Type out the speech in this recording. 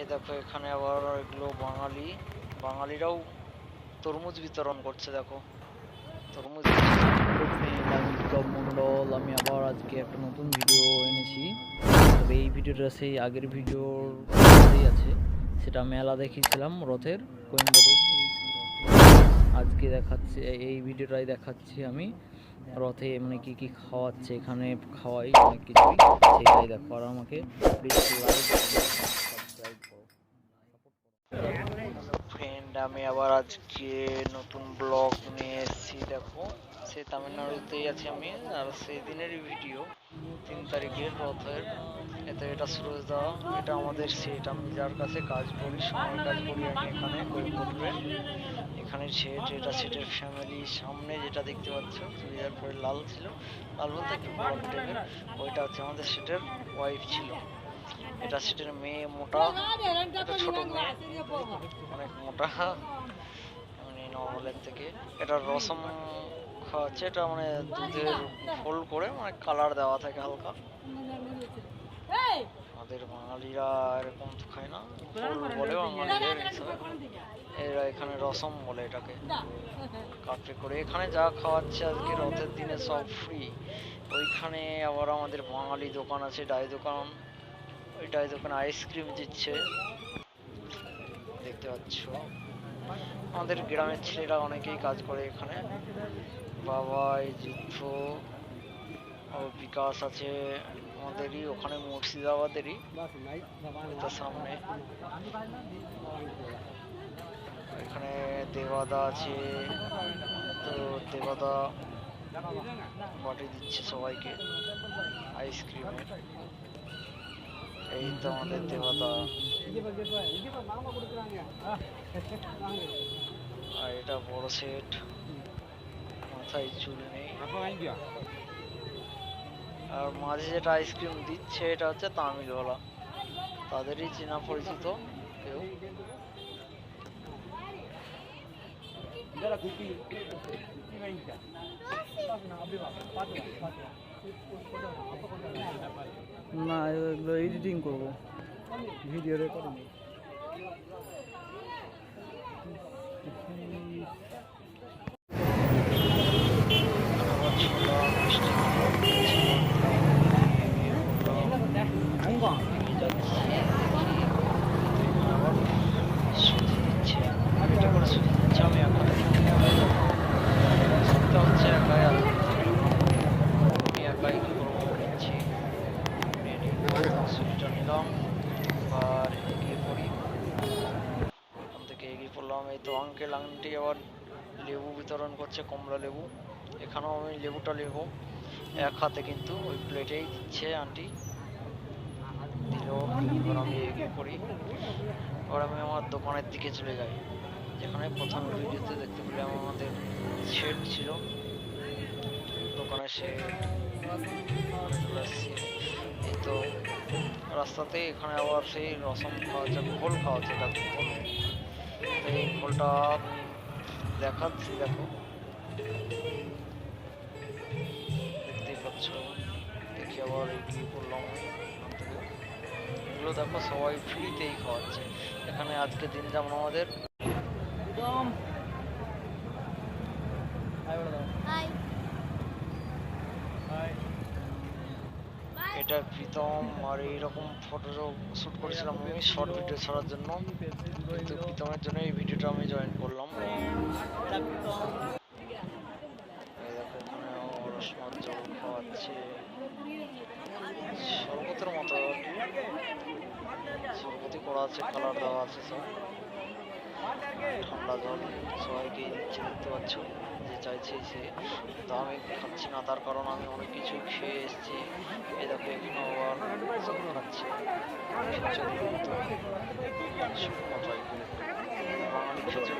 এ দেখো, এখানে আবার এগুলো বাঙালি। বাঙালিরাও তরমুজ বিতরণ করছে, দেখো। তরমুজ আমি মণ্ডল আমি আবার আজকে একটা নতুন ভিডিও এনেছি। তবে এই ভিডিওটা সেই আগের ভিডিওর আছে। সেটা মেলা দেখিয়েছিলাম, রথের কোয়েম্বাটুর। আজকে দেখাচ্ছে, এই ভিডিওটাই দেখাচ্ছি আমি। রথে মানে কি কি খাওয়াচ্ছে, এখানে খাওয়াই অনেক কিছুই। সেটাই দেখো আর আমাকে। ফ্রেন্ড আমি আবার আজকে নতুন ব্লগ নিয়ে এসেছি, দেখো। সে তামিলনাড়ুতেই আছি আমি, আর সেই দিনেরই ভিডিও তিন তারিখের রথের এতে এটা সুরজ দা এটা আমাদের সেট আমি যার কাছে কাজ করি, সময় কাজ করি, আমি এখানে কোয়েম্বাটুরে এখানে সেট এটা সেটের ফ্যামিলি সামনে যেটা দেখতে পাচ্ছ, চুড়িদার পরে লাল ছিল। লাল বলতে একটু বড় ওইটা হচ্ছে আমাদের সেটের ওয়াইফ ছিল। এটা সেটের মেয়ে মোটা এটা ছোট মেয়ে অনেক মোটা। মানে নর্মালের থেকে। এটা রসম খাওয়াচ্ছে এটা মানে দুধের ফোল করে মানে কালার দেওয়া থাকে হালকা। আমাদের বাঙালিরা এরকম তো খায় না বলে এরা এখানে রসম বলে এটাকে। কাটে করে এখানে যা খাওয়াচ্ছে আজকে রথের দিনে সব ফ্রি ওইখানে আবার আমাদের বাঙালি দোকান আছে ডাই দোকান। ডাই দোকানে আইসক্রিম দিচ্ছে। দেখতে পাচ্ছ। আমাদের গ্রামের ছেলেরা অনেকেই কাজ করে এখানে। বাবাই যুদ্ধ ও বিকাশ আছে, আমাদেরই, ওখানে মুর্শিদাবাদেরই। ওইটার সামনে। এখানে দেবাদা আছে। তো দেবাদা পার্টি দিচ্ছে সবাইকে আইসক্রিমের এই তো আমাদের আর এটা বড় সেট মাথায় চুল নেই। আর মাঝে যেটা আইসক্রিম দিচ্ছে, এটা হচ্ছে তামিলওয়ালা। তাদেরই চেনা পরিচিত কেউ। না এগুলো এডিটিং করব ভিডিও রেকর্ডিং আবার ছোলা মিষ্টি আবার সুজি দিচ্ছে এটা করে সুজি দিচ্ছে আমি এখন সুজিটা হচ্ছে একাই আর আমি একাই কি করব নিচ্ছি নিয়ে নিই। সুজিটা নিলাম আর এগিয়ে পড়ি। ওখান থেকে এগিয়ে পড়লাম, এই তো আঙ্কেল আন্টি আবার লেবু বিতরণ করছে, কমলা লেবু। এখানেও আমি লেবুটা নেব এক হাতে কিন্তু ওই প্লেটেই দিচ্ছে আন্টি দিল আমি এগিয়ে পড়ি। এবার আমি আমার দোকানের দিকে চলে যাই। যেখানে প্রথম ভিডিওতে দেখতে পেলাম আমাদের শেড ছিল। দোকানের শেড এই তো রাস্তাতে এখানে আবার সেই রসম খাওয়া হচ্ছে ঘোল খাওয়া হচ্ছে, দেখো ঘোল এই ঘোলটা দেখাচ্ছি, দেখো। দেখতেই পাচ্ছ, দেখি আবার আমি এখান থেকে। এগুলো দেখো, সবাই ফ্রিতেই খাওয়াচ্ছে। এখানে আজকে দিন যেমন আমাদের। এটা প্রীতম আর এইরকম ফটো শ্যুট করেছিলাম আমি শর্ট ভিডিও ছাড়ার জন্য। কিন্তু প্রীতমের জন্য এই ভিডিওটা আমি জয়েন করলাম। খাওয়াচ্ছে। শরবতের মতো। আর শরবতই করা আছে কালার দেওয়া আছে সব। ঠান্ডা জল সবাইকে দিচ্ছে, দেখতে পাচ্ছ? যে চাইছে সে তো আমি খাচ্ছি না, তার কারণ আমি অনেক কিছু খেয়ে এসেছি। এই দেখো, এখানে আবার খাচ্ছে। খিচুড়ি বাঙালি খিচুড়ি